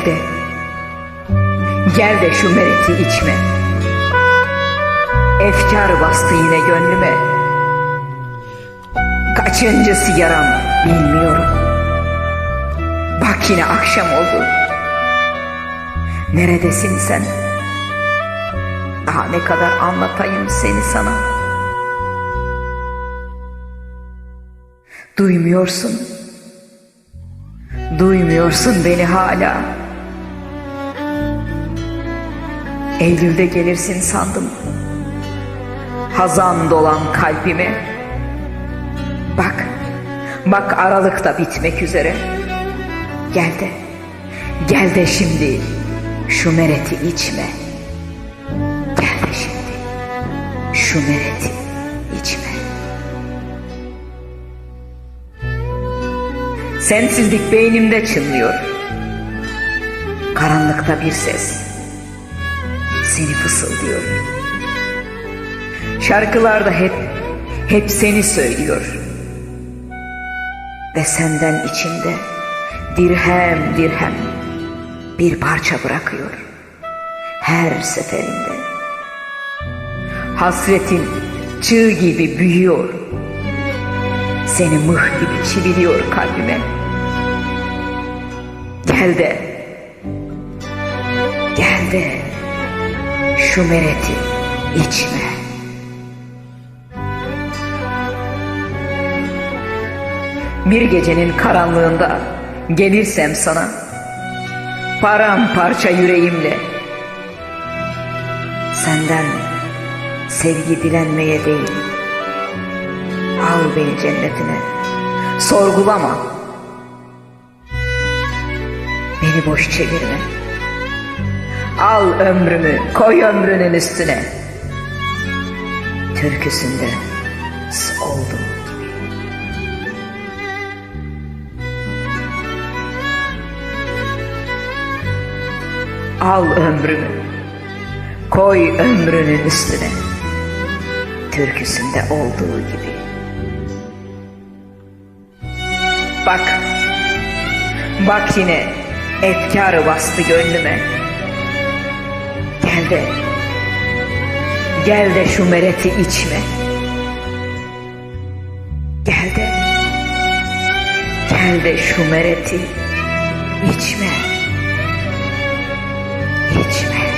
Gel de, gel de şu mereti içme. Efkar bastı yine gönlüme. Kaçıncısı yaram bilmiyorum. Bak yine akşam oldu. Neredesin sen? Daha ne kadar anlatayım seni sana? Duymuyorsun. Duymuyorsun beni hala. Eylül'de gelirsin sandım. Hazan dolan kalbime. Bak, bak Aralık'ta bitmek üzere. Gel de, gel de şimdi şu mereti içme. Gel de şimdi şu mereti içme. Sensizlik beynimde çınlıyor. Karanlıkta bir ses seni fısıldıyor. Şarkılarda hep hep seni söylüyor. Ve senden içinde dirhem dirhem bir parça bırakıyor. Her seferinde. Hasretin çığ gibi büyüyor. Seni mıh gibi çiviliyor kalbime. Gel de, gel de şu mereti içme. Bir gecenin karanlığında gelirsem sana paramparça yüreğimle senden sevgi dilenmeye değil al beni cennetine. Sorgulama. Beni boş çevirme al ömrümü koy ömrünün üstüne türküsünde olduğum gibi Al ömrümü, koy ömrünün üstüne, türküsünde olduğu gibi. Bak, bak yine efkarı bastı gönlüme. Gel de, gel de şu mereti içme. Gel de, gel de şu mereti içme. içme.